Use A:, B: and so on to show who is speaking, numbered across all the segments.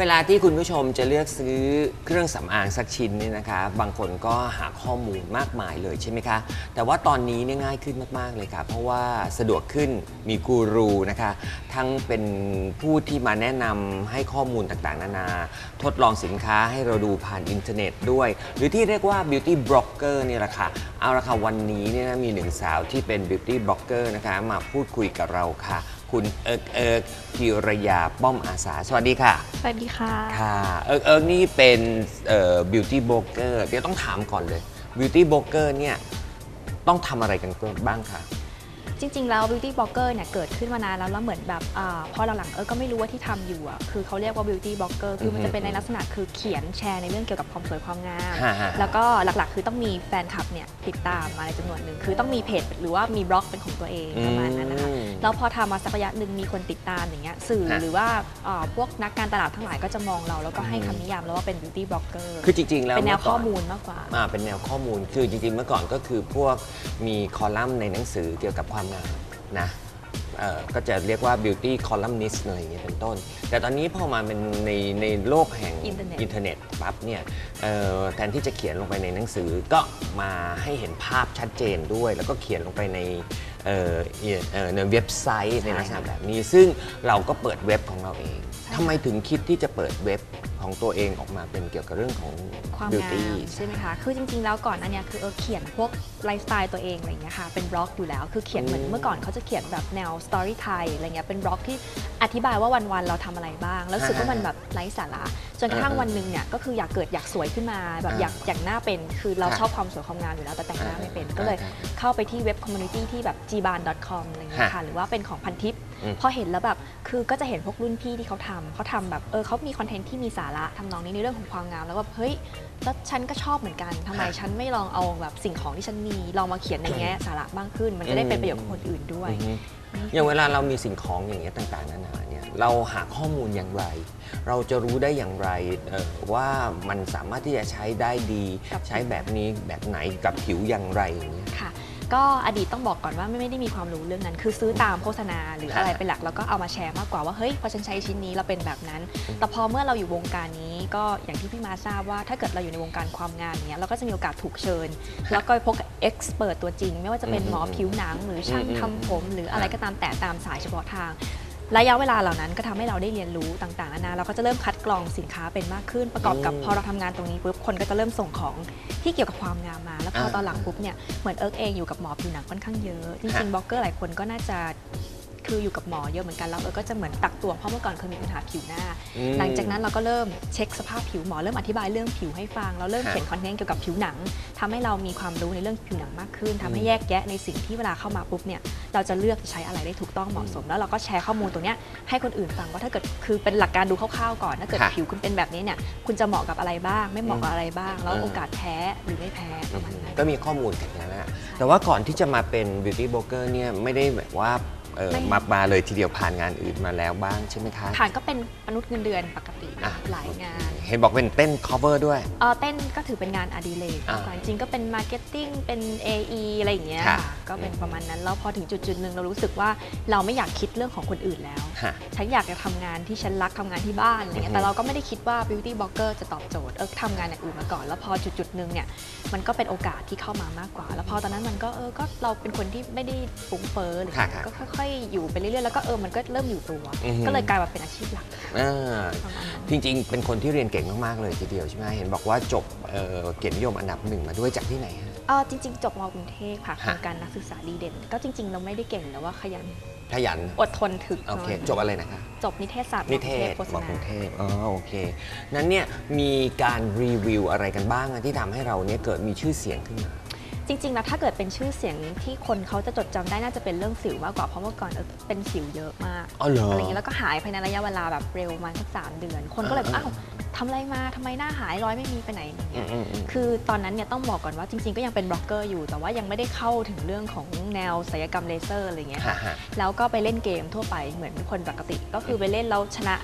A: เวลาที่คุณผู้ชมจะเลือกซื้อเครื่องสำอางสักชิ้นเนี่ยนะคะ บางคนก็หาข้อมูลมากมายเลยใช่ไหมคะ แต่ว่าตอนนี้เนี่ยง่ายขึ้นมากๆเลยค่ะ เพราะว่าสะดวกขึ้นมีกูรูนะคะ ทั้งเป็นผู้ที่มาแนะนำให้ข้อมูลต่างๆ นานา ทดลองสินค้าให้เราดูผ่านอินเทอร์เน็ตด้วย หรือที่เรียกว่า beauty blogger เนี่ยแหละค่ะ เอาละค่ะวันนี้เนี่ยนะมีหนึ่งสาวที่เป็น beauty blogger นะคะมาพูดคุยกับเราค่ะ คุณเอิร์กเอิร์กพิรยาป้อมอาสา สวัสดีค่ะ
B: สวัสดีค่ะ
A: ค่ะเอิร์กเอิร์กนี่เป็นเอ่อ beauty blogger เดี๋ยวต้องถามก่อนเลย beauty blogger เนี่ยต้องทำอะไรกันบ้างคะ
B: จริง ๆ แล้ว beauty blogger เนี่ยเกิดขึ้นมานานแล้วแล้วเหมือนแบบอาพอหลังๆเออก็ไม่รู้ว่าที่ทำอยู่อะคือเขาเรียกว่า beauty blogger คือมันจะเป็นในลักษณะคือเขียนแชร์ในเรื่องเกี่ยวกับความสวยความงาม
A: ฮะฮะ
B: แล้วก็หลักๆ คือต้องมีแฟนคลับเนี่ยติดตามมาในจำนวนหนึ่งคือต้องมีเพจหรือว่ามีบล็อกเป็นของตัวเองประมาณนั้นนะคะ
A: อืม
B: แล้วพอทำมาสักระยะหนึ่งมีคนติดตามอย่างเงี้ยสื่อ
A: ฮะ
B: หรือว่าอ่าพวกนักการตลาดทั้งหลายก็จะมองเรา แล้วก็ให้คำนิยามแล้วว่าเป็น beauty blogger
A: คือจริง ๆ แล้ว
B: เป็นแนว
A: มื่ก่
B: ข้อมูลมากกว่า
A: อ่าเป็นแนวข้อมูลคือจริงๆเมื่อก่อนก็คือพวกมีคอลัมน์ในหนังสือเกี่ยวกับความงามนะเอ่อก็จะเรียกว่า beauty columnist อะไรอย่างเงี้ยเป็นต้น แต่ตอนนี้พอมาเป็นในในโลกแห่ง
B: อินเทอร์เน็ต
A: อินเทอร์เน็ตปั๊บเนี่ยเอ่อแทนที่จะเขียนลงไปในหนังสือก็มาให้เห็นภาพชัดเจนด้วย แล้วก็เขียนลงไปในเอ่อเอ่อในเว็บไซต์ในลักษณะแบบนี้ ซึ่งเราก็เปิดเว็บของเราเองทำไมถึงคิดที่จะเปิดเว็บ ของตัวเองออกมาเป็นเกี่ยวกับเรื่องของ
B: ความ
A: beauty
B: งามใช่ไหมคะ คือจริงๆ แล้วก่อนอันเนี้ยคือเออเขียนพวกไลฟ์สไตล์ตัวเองอะไรอย่างเงี้ยค่ะ เป็นบล็อกอยู่แล้ว คือเขียนเหมือน
A: อืม
B: เมื่อก่อนเขาจะเขียนแบบแนวสตอรี่ไทยอะไรเงี้ย เป็นบล็อกที่อธิบายว่าวันๆ เราทำอะไรบ้าง แล้วรู้สึกว่ามันแบบไร้สาระ จนกระทั่ง
A: อ่า
B: วันหนึ่งเนี่ยก็คืออยากเกิดอยากสวยขึ้นมา แบบ
A: อ่า
B: อยากอย่างหน้าเป็น คือเรา
A: ค่ะ
B: ชอบความสวยความงามอยู่แล้วแต่แต่งหน้าไม่เป็น
A: อ่า
B: ก็เลย
A: อ่า
B: เข้าไปที่เว็บคอมมูนิตี้ที่แบบ gban.com อะไรเงี้ยค่ะ หรือว่าเป็นของพันทิป
A: อืม
B: พอเห็นแล้วแบบ คือก็จะเห็นพวกรุ่นพี่ที่เขาทำ เขาทำแบบ เออเขามีคอนเทนต์ที่มีสาระทำนองนี้ในเรื่องของความงาม แล้วแบบเฮ้ยแล้วฉันก็ชอบเหมือนกันทำไม
A: ค่ะ
B: ฉันไม่ลองเอาแบบสิ่งของที่ฉันมีลองมาเขียนในแง่สาระบ้างขึ้น มันจะได้เป็นประโยชน์กับคนอื่นด้วย
A: อือฮึอย่างเวลาเรามีสิ่งของอย่างเงี้ยต่างๆนานาเนี่ยเราหาข้อมูลอย่างไร เราจะรู้ได้อย่างไรเอ่อว่ามันสามารถที่จะใช้ได้ดี
B: กับ
A: ใช้แบบนี้แบบไหนกับผิวอย่างไรอย่างเงี้ย
B: ค่ะ ก็อดีตต้องบอกก่อนว่าไม่ไม่ได้มีความรู้เรื่องนั้น คือซื้อตามโฆษณาหรืออะไรเป็นหลักแล้วก็เอามาแชร์มากกว่าว่าเฮ้ยพอฉันใช้ชิ้นนี้เราเป็นแบบนั้น แต่พอเมื่อเราอยู่วงการนี้ก็อย่างที่พี่มาทราบว่าถ้าเกิดเราอยู่ในวงการความงามเนี้ยเราก็จะมีโอกาสถูกเชิญ แล้วก็พบกับเอ็กซ์เพรสตัวจริง ไม่ว่าจะเป็นหมอผิวหนังหรือช่างทำผม หรืออะไรก็ตามแต่ตามสายเฉพาะทาง ระยะเวลาเหล่านั้นก็ทำให้เราได้เรียนรู้ต่างๆนานาเราก็จะเริ่มคัดกรองสินค้าเป็นมากขึ้น ประกอบกับ
A: อืม
B: พอเราทำงานตรงนี้ปุ๊บคนก็จะเริ่มส่งของที่เกี่ยวกับความงามมา แล้วพอ
A: อ่า
B: ตอนหลังปุ๊บเนี่ยเหมือนเอิร์กเองอยู่กับหมอผิวหนังค่อนข้างเยอะ จริง
A: ฮะ
B: ๆบล็อกเกอร์หลายคนก็น่าจะ คืออยู่กับหมอเยอะเหมือนกันแล้วเอิร์กก็จะเหมือนตักตวงเพราะเมื่อก่อนเคยมีปัญหาผิวหน้า
A: อืม
B: หลังจากนั้นเราก็เริ่มเช็คสภาพผิวหมอเริ่มอธิบายเรื่องผิวให้ฟังเราเริ่ม
A: ฮะ
B: เขียนคอนเทนต์เกี่ยวกับผิวหนังทำให้เรามีความรู้ในเรื่องผิวหนังมากขึ้นทำให้
A: อืม
B: แยกแยะในสิ่งที่เวลาเข้ามาปุ๊บเนี่ยเราจะเลือกจะใช้อะไรได้ถูกต้องเหมาะสม แล้วเราก็แชร์ข้อมูลตรงเนี้ยให้คนอื่นฟังว่าถ้าเกิดคือเป็นหลักการดูคร่าวๆก่อนถ้าเกิด
A: ค่ะ
B: ผิวคุณเป็นแบบนี้เนี่ยคุณจะเหมาะกับอะไรบ้าง ไม่เหมาะกับอะไรบ้าง แล้ว
A: อืม
B: โอกาสแพ้หรือไม่แพ้ประมาณนั้น
A: ก็มีข้อมูลกันนะฮะแต่ว่าก่อนที่จะมาเป็น beauty blogger เนี่ยไม่ได้แบบว่า เอ่อ
B: ไม่
A: มามาเลยทีเดียวผ่านงานอื่นมาแล้วบ้างใช่ไหมคะ
B: ผ่านก็เป็นมนุษย์เงินเดือนปกติ
A: อะ
B: หลายงาน
A: เห็นบอกเป็นเต้น cover ด้วย
B: เออเต้นก็ถือเป็นงานอดิเรก
A: อ่า
B: มากกว่าจริงๆก็เป็นมาร์เก็ตติ้งเป็น AE อะไรอย่างเงี้ย
A: ค่ะ
B: ค่ะก็เป็นประมาณนั้นแล้วพอถึงจุดจุดๆหนึ่งเรารู้สึกว่าเราไม่อยากคิดเรื่องของคนอื่นแล้ว
A: ฮะ
B: ฉันอยากจะทำงานที่ฉันรักทำงานที่บ้านอะไรเงี้
A: อือฮึ
B: ยแต่เราก็ไม่ได้คิดว่า beauty blogger จะตอบโจทย์ เออทำงานอย่างอื่นมาก่อน แล้วพอจุดจุดๆหนึ่งเนี่ย มันก็เป็นโอกาสที่เข้ามามากกว่า แล้วพอตอนนั้นมันก็เออ ก็เราเป็นคนที่ไม่ได้ฟุ้งเฟ้อหรือ
A: ค่ะค่ะ
B: ก็ค่อยๆอยู่ไปเรื่อยๆแล้วก็เออมันก็เริ่มอยู่ตัว
A: อือฮึ
B: ก็เลยกลายมาเป็นอาชีพหลัก
A: อ่า
B: ประมาณนั้น
A: จริงๆ เป็นคนที่เรียนเก่งมากๆเลยทีเดียวใช่ไหมเห็นบอกว่าจบเอ่อเกียรตินิยมอันดับหนึ่งมาด้วยจากที่ไหนฮะ
B: เออจริง ๆ จบมกรุงเทพค่ะโค
A: ฮะ
B: รงการนักศึกษาดีเด่น ก็จริง ๆ เราไม่ได้เก่งแต่ว่าขยัน
A: ขยัน
B: อดทนถึก
A: โอเค
B: หน่ย
A: จบอะไรนะคะ
B: จบนิเทศศาสตร์
A: นิเทศ
B: มกรุงโฆษ
A: บอก
B: ณา
A: กรุงเทพอ๋อโอเค นั้นเนี่ยมีการรีวิวอะไรกันบ้างอะที่ทำให้เราเนี่ยเกิดมีชื่อเสียงขึ้นมา
B: จริงๆแล้วถ้าเกิดเป็นชื่อเสียงที่คนเขาจะจดจำได้น่าจะเป็นเรื่องสิวมากกว่าเพราะเมื่อก่อนเออเป็นสิวเยอะมาก
A: อ๋อเหรอ
B: อะไรอย่างเงี้ยแล้วก็หายภายในระยะเวลาแบบเร็วประมาณสักสามเดือน คนก็เลยบอก
A: อ่า
B: อ้าวทำอะไรมาทำไมหน้าหายรอยไม่มีไปไหนอย่าง
A: อื
B: เงี้
A: ม
B: ย
A: อืมอืม
B: คือตอนนั้นเนี่ยต้องบอกก่อนว่าจริงๆ ก็ยังเป็นบล็อกเกอร์อยู่ แต่ว่ายังไม่ได้เข้าถึงเรื่องของแนวศัลยกรรมเลเซอร์อะไรเงี้ย
A: ฮะฮะ
B: แล้วก็ไปเล่นเกมทั่วไปเหมือนคนปกติ ก็คือไปเล่นแล้วชนะ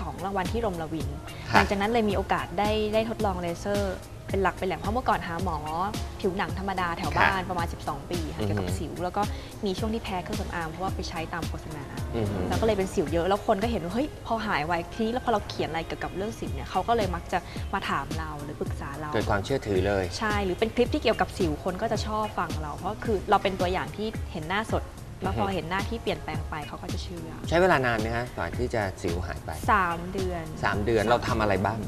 B: ของรางวัลที่รมละวินห
A: ค่ะ
B: ลังจากนั้นเลยมีโอกาสได้ได้ทดลองเลเซอร์ เป็นหลักเป็นแหล่งเพราะเมื่อก่อนหาหมอ ผิวหนังธรรมดาแถวบ้านประมาณ 12 ปีค่ะ
A: อือฮึ
B: เกี่ยวกับสิว แล้วก็มีช่วงที่แพ้เครื่องสำอางเพราะว่าไปใช้ตามโฆษณา
A: อือฮึ
B: แล้วก็เลยเป็นสิวเยอะแล้วคนก็เห็นว่าเฮ้ยพอหายไวทีนี้แล้วพอเราเขียนอะไรเกี่ยวกับเรื่องสิวเนี่ยเขาก็เลยมักจะมาถามเราหรือปรึกษาเรา
A: เกิดความเชื่อถือเลย
B: ใช่หรือเป็นคลิปที่เกี่ยวกับสิวคนก็จะชอบฟังเรา เพราะคือเราเป็นตัวอย่างที่เห็นหน้าสดแล้วพอ
A: อือฮึ
B: เห็นหน้าที่เปลี่ยนแปลงไปเขาก็จะเชื่อ
A: ใช้เวลานานไหมฮะกว่าที่จะสิวหายไป
B: 3 เดือน
A: 3 เดือนเราทำอะไรบ้าง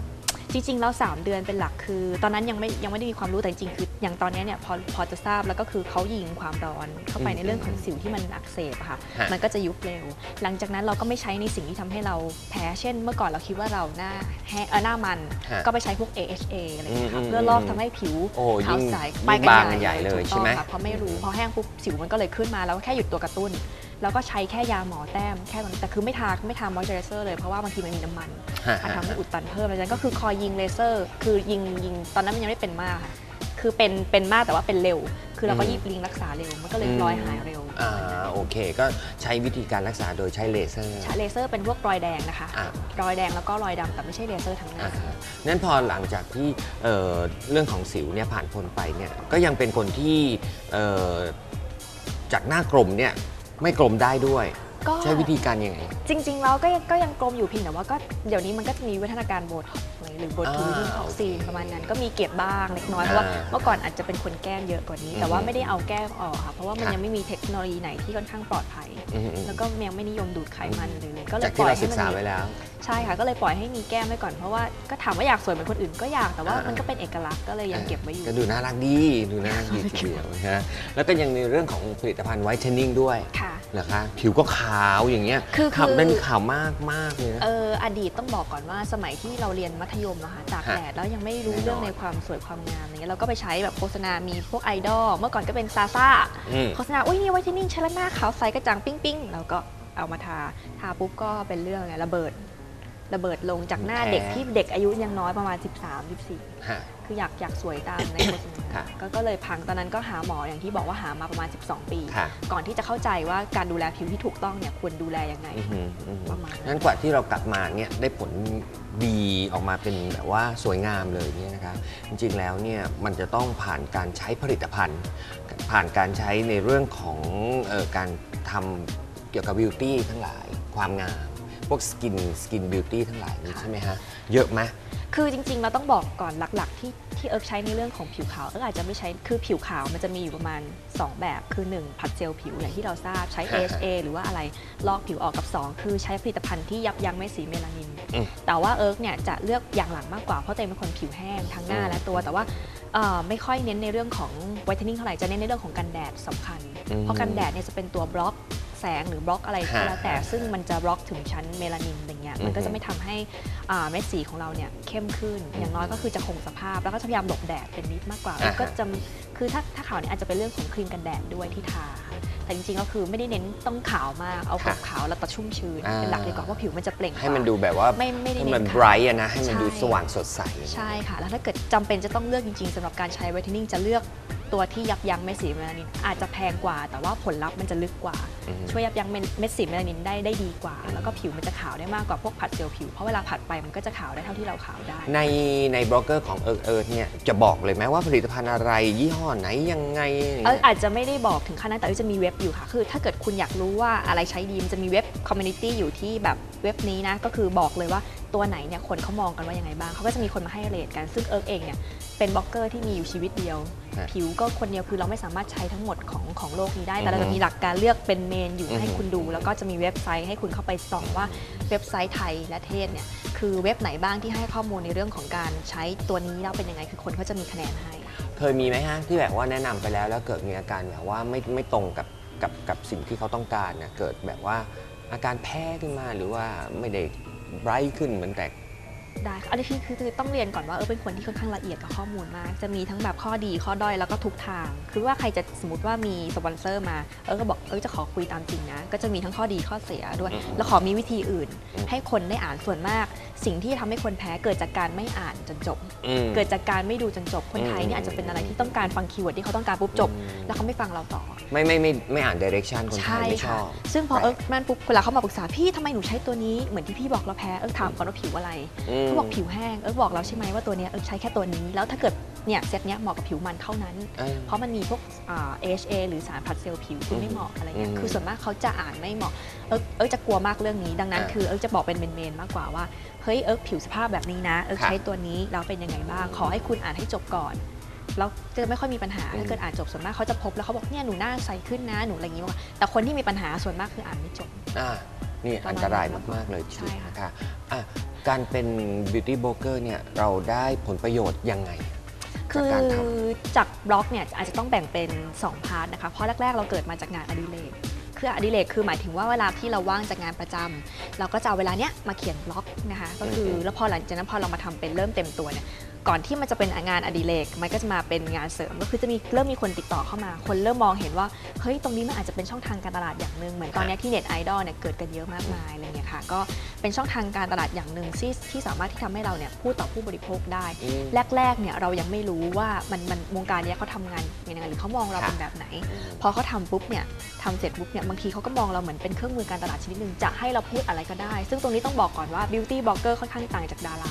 B: จริงๆแล้ว3เดือนเป็นหลักคือ ตอนนั้นยังไม่ยังไม่ได้มีความรู้แต่จริงๆคืออย่างตอนเนี้ยเนี่ยพอพอจะทราบแล้วก็คือเขายิงความร้อนเข้าไปในเรื่องของสิวที่มันอักเสบอะค่ะ
A: ฮะ
B: มันก็จะยุบเร็ว หลังจากนั้นเราก็ไม่ใช้ในสิ่งที่ทำให้เราแพ้เช่น เมื่อก่อนเราคิดว่าเราหน้าแห้งเออหน้ามัน
A: ฮะ
B: ก็ไปใช้พวก AHA อะไรอย่างเงี้ย
A: อื
B: ค่ะ
A: ม
B: เพื่อลอกทำให้ผิว
A: โอ้
B: ขาว
A: ยิ่ง
B: ใส
A: ยิ่ง
B: ไปกัน
A: บางกันใหญ่เลย
B: ถูก
A: ใช่ไหม
B: ต้องค่ะเพราะไม่รู้พอแห้งปุ๊บสิวมันก็เลยขึ้นมาแล้วก็แค่หยุดตัวกระตุ้น แล้วก็ใช้แค่ยาหมอแต้มแค่ตรงนี้แต่คือไม่ทาไม่ทามอยเจอร์เซอร์เลยเพราะว่าบางทีมันมีน้ำมัน
A: ฮะ
B: อาจ
A: ฮะ
B: ทำให้อุดตันเพิ่มอะไรนั้นก็คือคอยยิงเลเซอร์ คือยิงยิงตอนนั้นมันยังไม่เป็นมากค่ะคือเป็นเป็นมากแต่ว่าเป็นเร็ว คือเราก็
A: อืม
B: ยิบยิงรักษาเร็ว มันก็เลย
A: อืม
B: รอยหายเร็ว
A: อ่าโอเค ก็ใช้วิธีการรักษาโดยใช้เลเซอร์
B: ใช้เลเซอร์เป็นพวกรอยแดงนะคะ
A: อะ
B: รอยแดงแล้วก็รอยดำแต่ไม่ใช่เลเซอร์ทั้งนั้
A: อ่านฮะนั้นพอหลังจากที่เอ่อเรื่องของสิวเนี่ยผ่านพ้นไปเนี่ยก็ยังเป็นคนที่เอ่อจากหน้ากลมเนี่ย ไม่กลมได้ด้วย
B: ก็
A: ใช้วิธีการยังไง
B: จริงๆเราก็ยังก็ยังกลมอยู่เพียงแต่ว่าก็เดี๋ยวนี้มันก็จะมีวิวัฒนาการโบท็อกซ์หรือโบทูลิง
A: อ่า
B: ท็อกซิน
A: โอเค
B: ประมาณนั้นก็มีเก็บบ้างเล็กน้อยเพราะว่า
A: อ่า
B: เมื่อก่อนอาจจะเป็นคนแก้มเยอะกว่านี้ แต่ว่าไม่ได้เอาแก้มออกค่ะเพราะว่ามัน
A: ค่ะ
B: ยังไม่มีเทคโนโลยีไหนที่ค่อนข้างปลอดภัย
A: อืมอืม
B: แล้วก็ยังไม่นิยมดูดไขมันเลยเลยก็เล
A: จาก
B: ยป
A: ที่
B: ล่อย
A: เรา
B: ให้
A: ศึก
B: มัน
A: ษา
B: มี
A: ไว้แล้ว
B: ใช่ค่ะ ก็เลยปล่อยให้มีแก้มไว้ก่อนเพราะว่าก็ถามว่าอยากสวยเหมือนคนอื่นก็อยากแต่ว่า
A: อ่ามั
B: มันก็เป็นเอกลักษณ์ก็เลยยังเก็บไว้อยู่
A: ก็ดูน่ารักดีดูน่ารักดีทีเดียวนะฮะแล้วก็ยังมีเรื่องของผลิตภัณฑ์ไวท์เทนนิ่งด้วย
B: ค่ะ
A: เหรอคะผิวก็ขาวอย่างเงี้ย
B: คือ
A: ขับ
B: คือ
A: เป็นขาวมากมากเลยนะ
B: เอออดีตต้องบอกก่อนว่าสมัยที่เราเรียนมัธยมอะค่ะตาก
A: ฮะ
B: แดดแล้วยังไม่รู้
A: แน่นอน
B: เรื่องในความสวยความงามอะไรเงี้ยเราก็ไปใช้แบบโฆษณามีพวกไอดอลเมื่อก่อนก็เป็นซาซ่า
A: อืม
B: โฆษณาอุ้ยนี่ไวท์เทนนิ่งใช้แล้วหน้าขาวใสกระจ่างปิ้งปิ้งแล้วก็เอามาทาทาปุ๊บก็เป็นเรื่องไงระเบิด ระเบิดลงจากหน้า
A: แพ้
B: เด็กที่เด็กอายุยังน้อยประมาณ 13 14
A: ฮะ
B: คืออยากอยากสวยตามในโฆษณา
A: ค่ะ
B: ก็ก็เลยพังตอนนั้นก็หาหมออย่างที่บอกว่าหามาประมาณ 12 ปี
A: ค่ะ
B: ก่อนที่จะเข้าใจว่าการดูแลผิวที่ถูกต้องเนี่ยควรดูแลยังไง
A: อือหืออือหือ
B: ประมาณนั้น
A: นั้นกว่าที่เรากลับมาเนี่ยได้ผลดีออกมาเป็นแบบว่าสวยงามเลยเนี่ยนะคะจริงๆแล้วเนี่ยมันจะต้องผ่านการใช้ผลิตภัณฑ์ ผ่านการใช้ในเรื่องของเออการทำเกี่ยวกับบิวตี้ทั้งหลายความงาม พวกสกินสกินบิวตี้ทั้งหลายนี่ใช่ไหมฮะ เยอะไหม
B: คือจริงๆ เราต้องบอกก่อนหลักๆ ที่ที่เอิร์กใช้ในเรื่องของผิวขาวเอิร์กอาจจะไม่ใช้คือผิวขาวมันจะมีอยู่ประมาณ 2 แบบ คือ 1 ผัดเซลล์ผิวอย่างที่เราทราบใช้
A: ฮะ
B: AHA หรือว่าอะไรลอกผิวออกกับ 2 คือใช้ผลิตภัณฑ์ที่ยับยั้งเม็ดสีเมลานิน
A: อืม
B: แต่ว่าเอิร์กเนี่ยจะเลือกอย่างหลังมากกว่าเพราะตัวเองเป็นคนผิวแห้งทั้งหน้า
A: อืม
B: และตัวแต่ว่าเอ่อไม่ค่อยเน้นในเรื่องของไวท์เทนนิ่งเท่าไหร่จะเน้นในเรื่องของกันแดดสำคัญ
A: อืม
B: เพราะกันแดดเนี่ยจะเป็นตัวบล็อก แสงหรือบล็อกอะไรก็แล้วแต่
A: ฮะ
B: ซึ่งมันจะบล็อกถึงชั้นเมลานินอะไรเงี้ยมันก็
A: อือฮึ
B: จะไม่ทำให้อ่าเม็ดสีของเราเนี่ยเข้มขึ้น อย่างน้อยก็คือจะคงสภาพ แล้วก็จะพยายามหลบแดดเป็นนิดมากกว่า
A: อ่าฮะ
B: ก็จะคือถ้าถ้าขาวเนี่ยอาจจะเป็นเรื่องของครีมกันแดดด้วยที่ทาค่ะแต่จริงๆก็คือไม่ได้เน้นต้องขาวมาก เอาแบบขาวแล้วแต่ชุ่มชื้น
A: อ่า
B: เป็นหลักดีกว่าเพราะผิวมันจะเปล่งกว่า
A: ให้มันดูแบบว่า
B: ไม่ไม่ได้
A: ให้มัน
B: เน้น
A: ไบรท์อะนะให้มัน
B: ใช่
A: ดูสว่างสดใส
B: ใช่ค่ะ แล้วถ้าเกิดจำเป็นจะต้องเลือกจริงๆสำหรับการใช้ไวท์เทนนิ่งจะเลือก ตัวที่ยับยั้งเม็ดสีเมลานินอาจจะแพงกว่า แต่ว่าผลลัพธ์มันจะลึกกว่า
A: อืม
B: ช่วยยับยั้งเม็ดสีเมลานินได้ได้ดีกว่า แล้วก็ผิวมันจะขาวได้มากกว่าพวกผัดเซลล์ผิวเพราะเวลาผัดไปมันก็จะขาวได้เท่าที่เราขาวได้
A: ในในบล็อกเกอร์ของเอิร์กเอิร์ธเนี่ยจะบอกเลยไหมว่าผลิตภัณฑ์อะไรยี่ห้อไหนยังไงอย่าง
B: เออ
A: เงี้ย
B: อาจจะไม่ได้บอกถึงขั้นนั้นแต่ว่าจะมีเว็บอยู่ค่ะ คือถ้าเกิดคุณอยากรู้ว่าอะไรใช้ดีมันจะมีเว็บคอมมูนิตี้อยู่ที่แบบเว็บนี้นะ ก็คือบอกเลยว่าตัวไหนเนี่ยคนเขามองกันว่ายังไงบ้างเขาก็จะมีคนมาให้เรทกันซึ่งเอิร์กเองเนี่ยเป็นบล็อกเกอร์ที่มีอยู่ชีวิตเดียว
A: ฮะ
B: ผิวก็คนเดียวคือเราไม่สามารถใช้ทั้งหมดของของโลกนี้ได้
A: อือฮึ
B: แต่เราจะมีหลักการเลือกเป็นเมนอยู่
A: อือฮึ
B: ให้คุณดู แล้วก็จะมีเว็บไซต์ให้คุณเข้าไปส่องว่าเว็บไซต์ไทยและเทศเนี่ยคือเว็บไหนบ้างที่ให้ข้อมูลในเรื่องของการใช้ตัวนี้แล้วเป็นยังไงคือคนเขาจะมีคะแนนให้
A: เคยมีไหมฮะที่แบบว่าแนะนำไปแล้วแล้วเกิดมีอาการแบบว่าไม่ไม่ตรงกับกับกับสิ่งที่เขาต้องการนะเกิดแบบว่าอาการแพ้ขึ้นมาหรือว่าไม่ได้ไบรท์ขึ้นเหมือนแต่
B: ได้ค่ะอันนี้คือคือคือต้องเรียนก่อนว่าเออเป็นคนที่ค่อนข้างละเอียดกับข้อมูลมาก จะมีทั้งแบบข้อดีข้อด้อยแล้วก็ทุกทาง คือว่าใครจะสมมติว่ามีสปอนเซอร์มา เออก็บอกเออจะขอคุยตามจริงนะ ก็จะมีทั้งข้อดีข้อเสียด้วย
A: อืม
B: แล้วขอมีวิธีอื่น
A: อืม
B: ให้คนได้อ่านส่วนมาก สิ่งที่ทำให้คนแพ้เกิดจากการไม่อ่านจนจบ
A: อืม
B: เกิดจากการไม่ดูจนจบ คนไทย
A: อืม
B: เนี่ยอาจจะเป็นอะไรที่ต้องการฟังคีย์เวิร์ดที่เขาต้องการปุ๊บจบ
A: อืม
B: แล้วเขาไม่ฟังเราต่อ
A: ไม่ไม่ไม่ไม่อ่านดิเรกชันคนไท
B: ใช่
A: ยไม่ช
B: ค่ะ
A: อบ
B: ซึ่งพอ
A: แปลก
B: เอิร์กนั่นปุ๊บเวลาเขามาปรึกษาพี่ทำไมหนูใช้ตัวนี้เหมือนที่พี่บอกเราแพ้เอิร์กถามก่อนว่าผิวอะไร
A: อืม
B: เขาบอกผิวแห้งเอิร์กบอกแล้วใช่ไหมว่าตัวเนี้ยเอิร์กใช้แค่ตัวนี้ แล้วถ้าเกิดเนี่ยเซตเนี้ยเหมาะกับผิวมันเท่านั้น
A: เออ
B: เพราะมันมีพวกอ่า AHA หรือสารผลัดเซลล์ผิวที่ไม่เหมาะอะไรเงี้
A: อื
B: ย
A: ม
B: คือส่วนมากเขาจะอ่านไม่เหมาะเอิร์กเอิร์กจะกลัวมากเรื่องนี้ ดังนั้น
A: อ่า
B: คือเอิร์กจะบอกเป็นเมนๆมากกว่าว่าเฮ้ยเอิร์กผิวสภาพแบบนี้นะเอิร์ก
A: ครับ
B: ใช้ตัวนี้แล้วเป็นยังไงบ้างขอให้คุณอ่านให้จบก่อนแล้วจะไม่ค่อยมีปัญหา
A: อืม
B: ถ้าเกิดอ่านจบส่วนมากเขาจะพบแล้วเขาบอกเนี่ยหนูหน้าใสขึ้นนะหนูอะไรอย่างงี้ว่าแต่คนที่มีปัญหาส่วนมากคืออ่านไม่จบ
A: อ่า นี่
B: ประมาณ
A: อันตราย
B: นั้น
A: มาก ๆ เลยที
B: ใช่
A: เดียว
B: ค่ะ
A: นะคะอะการเป็น beauty broker เนี่ยเราได้ผลประโยชน์ยังไง
B: คือ
A: จากการท
B: จากบล็อกเนี่ยอาจจะต้องแบ่งเป็น 2 พาร์ทนะคะ เพราะแรก ๆ เราเกิดมาจากงานอดิเรกคืออดิเรกคือหมายถึงว่าเวลาที่เราว่างจากงานประจำเราก็จะเอาเวลาเนี้ยมาเขียนบล็อกนะคะ ก็คือแล้วพอหลังจากนั้นพอเรามาทำเป็นเริ่มเต็มตัวเนี่ย ก่อนที่มันจะเป็นงานอดิเรกมันก็จะมาเป็นงานเสริมก็คือจะมีเริ่มมีคนติดต่อเข้ามา คนเริ่มมองเห็นว่าเฮ้ยตรงนี้มันอาจจะเป็นช่องทางการตลาดอย่างหนึ่งเหมือนตอนเนี้ยที่เน็ตไอดอลเนี่ยเกิดกันเยอะมากมายอะไรเงี้ยค่ะก็เป็นช่องทางการตลาดอย่างหนึ่งที่ที่สามารถที่ทำให้เราเนี่ยพูดต่อผู้บริโภคได้ำ
A: อืม
B: แรกๆเนี่ยเรายังไม่รู้ว่ามันมันวงการเนี้ยเขาทำงานยังไงหรือเขามองเรา
A: ค่ะ
B: เป็นแบบไหน
A: อืม
B: พอเขาทำปุ๊บเนี่ยทำเสร็จปุ๊บเนี่ยบางทีเขาก็มองเราเหมือนเป็นเครื่องมือการตลาดชนิดหนึ่งจะให้เราพูดอะไรก็ได้ ซึ่งตรงนี้ต้องบอกก่อนว่า beauty blogger ค่อนข้างต่างจากดารา